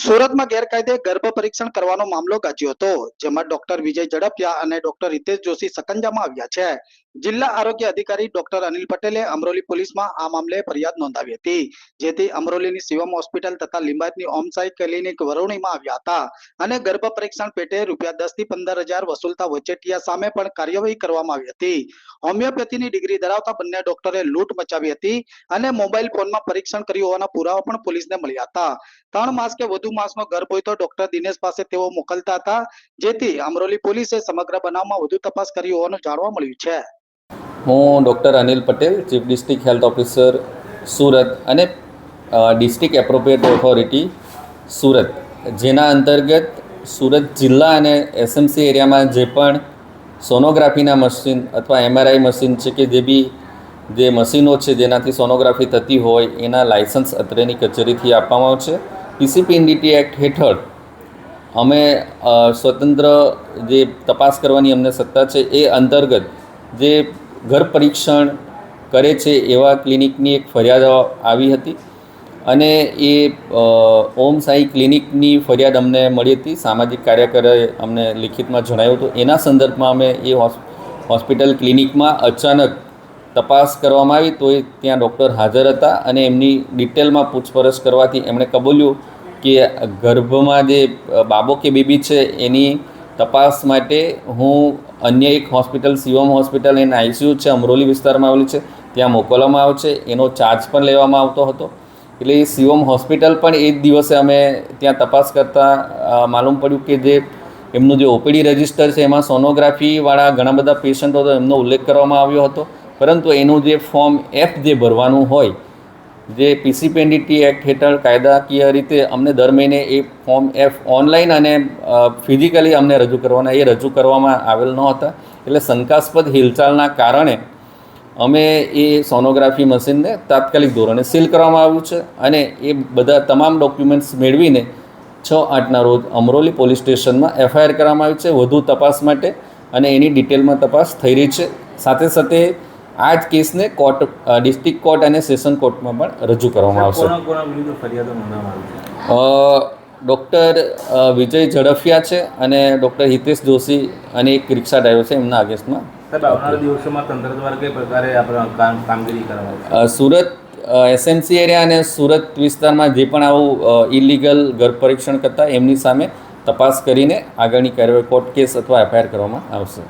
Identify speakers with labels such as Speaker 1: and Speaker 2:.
Speaker 1: સુરતમાં ગેરકાયદે ગર્ભ પરીક્ષણ કરવાનો મામલો ગાજ્યો હતો, જેમાં ડોક્ટર વિજય ઝડપિયા અને ડોક્ટર હિતેશ જોશી સકંજામાં આવ્યા છે. જિલ્લા આરોગ્ય અધિકારી ડોક્ટર અનિલ પટેલે અમરોલી પોલીસમાં આ મામલે ફરિયાદ નોંધાવી હતી. જેથી અમરોલીની શિવમ હોસ્પિટલ તથા લિંબાયતની ઓમસાઈ ક્લિનિક વરુણીમાં આવ્યા હતા અને ગર્ભ પરીક્ષણ પેટે રૂપિયા દસથી પંદર હજાર વસૂલતા વચેટિયા સામે પણ કાર્યવાહી કરવામાં આવી હતી. હોમિયોપેથીની ડિગ્રી ધરાવતા બંને ડોક્ટરે લૂંટ મચાવી હતી અને મોબાઈલ ફોનમાં પરીક્ષણ કર્યું હોવાના પુરાવા પણ પોલીસને મળ્યા હતા. ત્રણ માસ કે વધુ માસનો ગર્ભ હોય તો ડોક્ટર દિનેશ પાસે તેઓ મોકલતા હતા. જેથી અમરોલી પોલીસે સમગ્ર બનાવમાં વધુ તપાસ કરી હોવાનું જાણવા મળ્યું છે.
Speaker 2: હું doctor Anil Patel, chief district health officer, Surat અને ડિસ્ટ્રિક્ટ એપ્રોપ્રિએટ ઓથોરિટી, સુરત. જેના અંતર્ગત સુરત જિલ્લા અને એસએમસી એરિયામાં જે પણ સોનોગ્રાફીના મશીન અથવા એમઆરઆઈ મશીન છે કે જે બી જે મશીનો છે જેનાથી સોનોગ્રાફી થતી હોય, એના લાયસન્સ અત્રેની કચેરીથી આપવામાં આવશે. પીસીપીએનડીટી એક્ટ હેઠળ અમે સ્વતંત્ર જે તપાસ કરવાની અમને સત્તા છે એ અંતર્ગત જે ગર્ભ પરીક્ષણ કરે છે એવા ક્લિનિકની એક ફરિયાદ આવી હતી. અને એ ઓમ સાંઈ ક્લિનિકની ફરિયાદ અમને મળી હતી. સામાજિક કાર્યકરે અમને લિખિતમાં જણાવ્યું હતું. એના સંદર્ભમાં અમે એ હોસ્પિટલ ક્લિનિકમાં અચાનક તપાસ કરવામાં આવી તો એ ત્યાં ડૉક્ટર હાજર હતા અને એમની ડિટેલમાં પૂછપરછ કરવાથી એમણે કબૂલ્યું કે ગર્ભમાં જે બાબો કે બેબી છે એની તપાસ માટે હું અન્ય એક hospital, Shivam hospital N ICU છે, અમરોલી વિસ્તારમાં આવેલી છે. ત્યાં મોકલવામાં આવે છે. એનો ચાર્જ પણ લેવામાં આવતો હતો. એટલે એ શિવમ હોસ્પિટલ પણ એ જ દિવસે અમે ત્યાં તપાસ કરતાં માલુમ પડ્યું કે જે એમનું જે ઓપીડી રજિસ્ટર છે, એમાં સોનોગ્રાફીવાળા ઘણા બધા પેશન્ટો હતો એમનો ઉલ્લેખ કરવામાં આવ્યો હતો. પરંતુ એનું જે ફોર્મ એફ જે ભરવાનું હોય જે પીસીપીએનડીટી એક્ટ હેઠળ કાયદાકીય રીતે અમને દર મહિને એ ફોર્મ એફ ઓનલાઈન અને ફિઝિકલી અમને રજૂ કરવાના, એ રજૂ કરવામાં આવેલ ન હતા એટલે શંકાસ્પદ હિલચાલના કારણે અમે એ સોનોગ્રાફી મશીનને તાત્કાલિક ધોરણે સીલ કરવામાં આવ્યું છે અને એ બધા તમામ ડોક્યુમેન્ટ્સ મેળવીને છ આઠના રોજ અમરોલી પોલીસ સ્ટેશનમાં એફઆઈઆર કરવામાં આવી છે, વધુ તપાસ માટે અને એની ડિટેલમાં તપાસ થઈ રહી છે. સાથે સાથે આ જ કેસને કોર્ટ ડિસ્ટ્રિક્ટ કોર્ટ અને સેશન કોર્ટમાં પણ રજૂ કરવામાં આવશે. ડૉક્ટર વિજય ઝડફિયા છે અને ડૉક્ટર હિતેશ જોશી અને એક રિક્ષા ડ્રાઈવર છે એમના અગેન્સ્ટમાં. સુરત એસએમસી એરિયા અને સુરત વિસ્તારમાં જે પણ આવું ઇલીગલ ગર્ભ પરીક્ષણ કરતા એમની સામે તપાસ કરીને આગળની કાર્યવાહી કોર્ટ કેસ અથવા એફઆઈઆર કરવામાં આવશે.